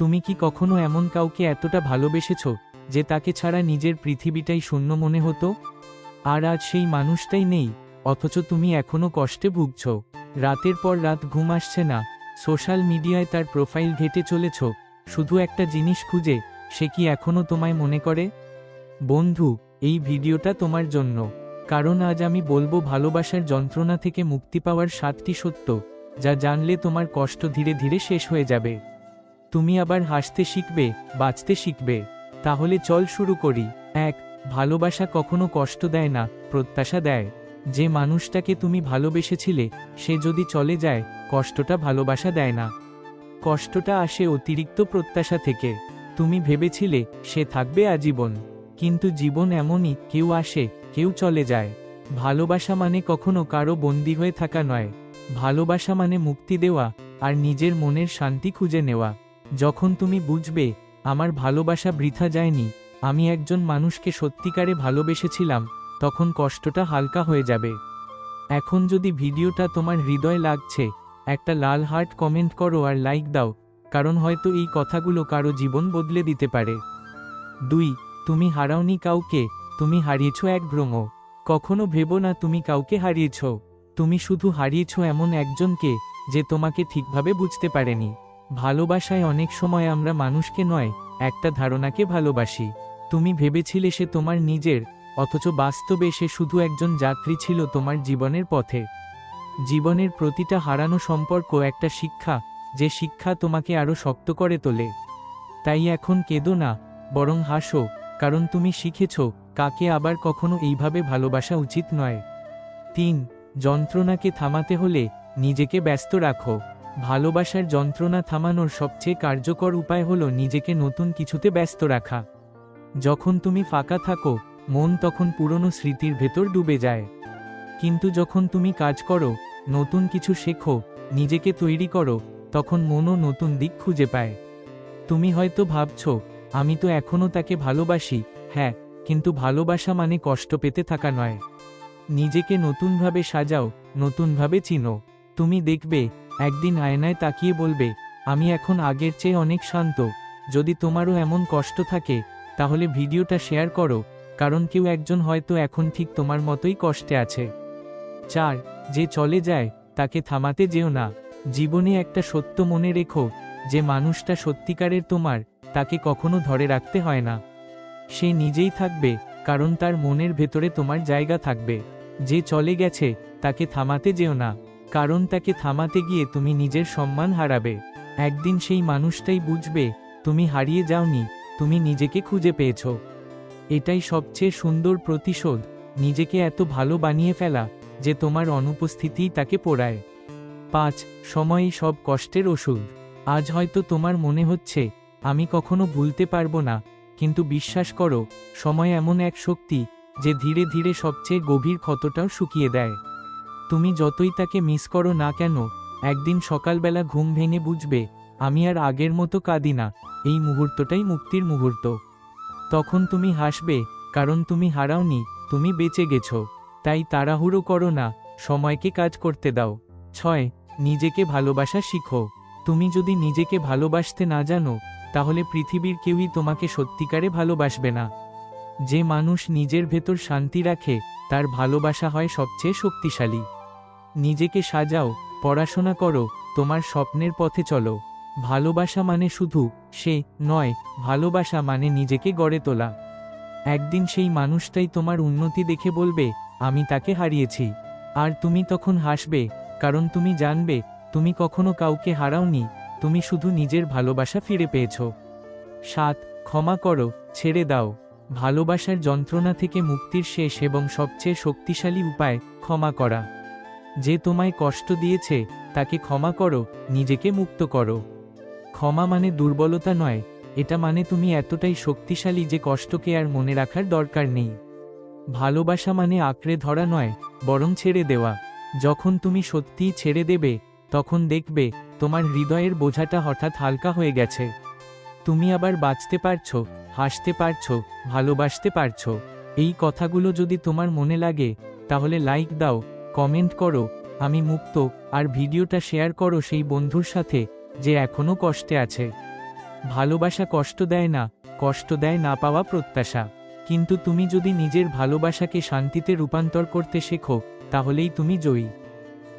তুমি কি কখনো এমন কাউকে এতটা ভালোবেসেছ, যে তাকে ছাড়া নিজের পৃথিবীটাই শূন্য মনে হতো? আর আজ সেই মানুষটাই নেই, অথচ তুমি এখনও কষ্টে ভুগছ। রাতের পর রাত ঘুম আসছে না, সোশ্যাল মিডিয়ায় তার প্রোফাইল ঘেটে চলেছ, শুধু একটা জিনিস খুঁজে, সে কি এখনও তোমায় মনে করে? বন্ধু, এই ভিডিওটা তোমার জন্য, কারণ আজ আমি বলব ভালোবাসার যন্ত্রণা থেকে মুক্তি পাওয়ার সাতটি সত্য, যা জানলে তোমার কষ্ট ধীরে ধীরে শেষ হয়ে যাবে। তুমি আবার হাসতে শিখবে, বাঁচতে শিখবে। তাহলে চল শুরু করি। এক, ভালোবাসা কখনো কষ্ট দেয় না, প্রত্যাশা দেয়। যে মানুষটাকে তুমি ভালোবেসেছিলে, সে যদি চলে যায়, কষ্টটা ভালোবাসা দেয় না। কষ্টটা আসে অতিরিক্ত প্রত্যাশা থেকে। তুমি ভেবেছিলে, সে থাকবে আজীবন। কিন্তু জীবন এমনই, কেউ আসে, কেউ চলে যায়। ভালোবাসা মানে কখনো কারও বন্দী হয়ে থাকা নয়। ভালোবাসা মানে মুক্তি দেওয়া, আর নিজের মনের শান্তি খুঁজে নেওয়া। যখন তুমি বুঝবে, আমার ভালোবাসা বৃথা যায়নি, আমি একজন মানুষকে সত্যিকারে ভালোবেসেছিলাম, তখন কষ্টটা হালকা হয়ে যাবে। এখন যদি ভিডিওটা তোমার হৃদয় লাগছে, একটা লাল হার্ট কমেন্ট করো আর লাইক দাও, কারণ হয়তো এই কথাগুলো কারও জীবন বদলে দিতে পারে। দুই, তুমি হারাওনি কাউকে, তুমি হারিয়েছ এক ভ্রম। কখনো ভেবো না তুমি কাউকে হারিয়েছ। তুমি শুধু হারিয়েছ এমন একজনকে, যে তোমাকে ঠিকভাবে বুঝতে পারেনি। ভালোবাসায় অনেক সময় আমরা মানুষকে নয়, একটা ধারণাকে ভালোবাসি। তুমি ভেবেছিলে সে তোমার নিজের, অথচ বাস্তবে সে শুধু একজন যাত্রী ছিল তোমার জীবনের পথে। জীবনের প্রতিটা হারানো সম্পর্ক একটা শিক্ষা, যে শিক্ষা তোমাকে আরও শক্ত করে তোলে। তাই এখন কেঁদো না, বরং হাসো, কারণ তুমি শিখেছ, কাকে আবার কখনো এইভাবে ভালোবাসা উচিত নয়। তিন, যন্ত্রণাকে থামাতে হলে নিজেকে ব্যস্ত রাখো। ভালোবাসার যন্ত্রণা থামানোর সবচেয়ে কার্যকর উপায় হলো নিজেকে নতুন কিছুতে ব্যস্ত রাখা। যখন তুমি ফাঁকা থাকো, মন তখন পুরনো স্মৃতির ভেতর ডুবে যায়। কিন্তু যখন তুমি কাজ করো, নতুন কিছু শেখো, নিজেকে তৈরি করো, তখন মনও নতুন দিক খুঁজে পায়। তুমি হয়তো ভাবছ, আমি তো এখনও তাকে ভালোবাসি। হ্যাঁ কিন্তু ভালোবাসা মানে কষ্ট পেতে থাকা নয়। নিজেকে নতুনভাবে সাজাও, নতুনভাবে চিনো। তুমি দেখবে একদিন আয়নায় তাকিয়ে বলবে, আমি এখন আগের চেয়ে অনেক শান্ত। যদি তোমারও এমন কষ্ট থাকে, তাহলে ভিডিওটা শেয়ার করো, কারণ কেউ একজন হয়তো এখন ঠিক তোমার মতোই কষ্টে আছে। চার, যে চলে যায়, তাকে থামাতে যেও না। জীবনে একটা সত্য মনে রেখো, যে মানুষটা সত্যিকারের তোমার, তাকে কখনো ধরে রাখতে হয় না। সে নিজেই থাকবে, কারণ তার মনের ভেতরে তোমার জায়গা থাকবে। যে চলে গেছে, তাকে থামাতে যেও না। কারণ তাকে থামাতে গিয়ে তুমি নিজের সম্মান হারাবে। একদিন সেই মানুষটাই বুঝবে, তুমি হারিয়ে যাওনি, তুমি নিজেকে খুঁজে পেয়েছ। এটাই সবচেয়ে সুন্দর প্রতিশোধ, নিজেকে এত ভালো বানিয়ে ফেলা, যে তোমার অনুপস্থিতিই তাকে পোড়ায়। পাঁচ সময়ই সব কষ্টের ওষুধ। আজ হয়তো তোমার মনে হচ্ছে, আমি কখনো ভুলতে পারব না, কিন্তু বিশ্বাস করো, সময় এমন এক শক্তি, যে ধীরে ধীরে সবচেয়ে গভীর ক্ষতটাও শুকিয়ে দেয়। তুমি যতই তাকে মিস করো না কেন, একদিন সকালবেলা ঘুম ভেঙে বুঝবে, আমি আর আগের মতো কাঁদি না। এই মুহূর্তটাই মুক্তির মুহূর্ত। তখন তুমি হাসবে, কারণ তুমি হারাওনি, তুমি বেঁচে গেছো। তাই তাড়াহুড়ো করো না, সময়কে কাজ করতে দাও। ছয়, নিজেকে ভালোবাসা শিখো। তুমি যদি নিজেকে ভালোবাসতে না জানো, তাহলে পৃথিবীর কেউই তোমাকে সত্যিকারে ভালোবাসবে না। যে মানুষ নিজের ভেতর শান্তি রাখে, তার ভালোবাসা হয় সবচেয়ে শক্তিশালী। নিজেকে সাজাও, পড়াশোনা করো, তোমার স্বপ্নের পথে চলো। ভালোবাসা মানে শুধু সে নয়, ভালোবাসা মানে নিজেকে গড়ে তোলা। একদিন সেই মানুষটাই তোমার উন্নতি দেখে বলবে, আমি তাকে হারিয়েছি। আর তুমি তখন হাসবে, কারণ তুমি জানবে, তুমি কখনো কাউকে হারাওনি, তুমি শুধু নিজের ভালোবাসা ফিরে পেয়েছ। সাত, ক্ষমা করো, ছেড়ে দাও। ভালোবাসার যন্ত্রণা থেকে মুক্তির শেষ এবং সবচেয়ে শক্তিশালী উপায় ক্ষমা করা। যে তোমায় কষ্ট দিয়েছে, তাকে ক্ষমা করো, নিজেকে মুক্ত করো। ক্ষমা মানে দুর্বলতা নয়, এটা মানে তুমি এতটাই শক্তিশালী যে কষ্টকে আর মনে রাখার দরকার নেই। ভালোবাসা মানে আঁকড়ে ধরা নয়, বরং ছেড়ে দেওয়া। যখন তুমি সত্যিই ছেড়ে দেবে, তখন দেখবে, তোমার হৃদয়ের বোঝাটা হঠাৎ হালকা হয়ে গেছে। তুমি আবার বাঁচতে পারছ, হাসতে পারছ, ভালোবাসতে পারছ। এই কথাগুলো যদি তোমার মনে লাগে, তাহলে লাইক দাও কমেন্ট করো, আমি মুক্ত, আর ভিডিওটা শেয়ার করো সেই বন্ধুর সাথে, যে এখনও কষ্টে আছে। ভালোবাসা কষ্ট দেয় না, কষ্ট দেয় না পাওয়া প্রত্যাশা। কিন্তু তুমি যদি নিজের ভালোবাসাকে শান্তিতে রূপান্তর করতে শেখো, তাহলেই তুমি জয়ী।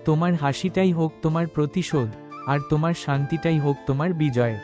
তোমার হাসিটাই হোক তোমার প্রতিশোধ, আর তোমার শান্তিটাই হোক তোমার বিজয়।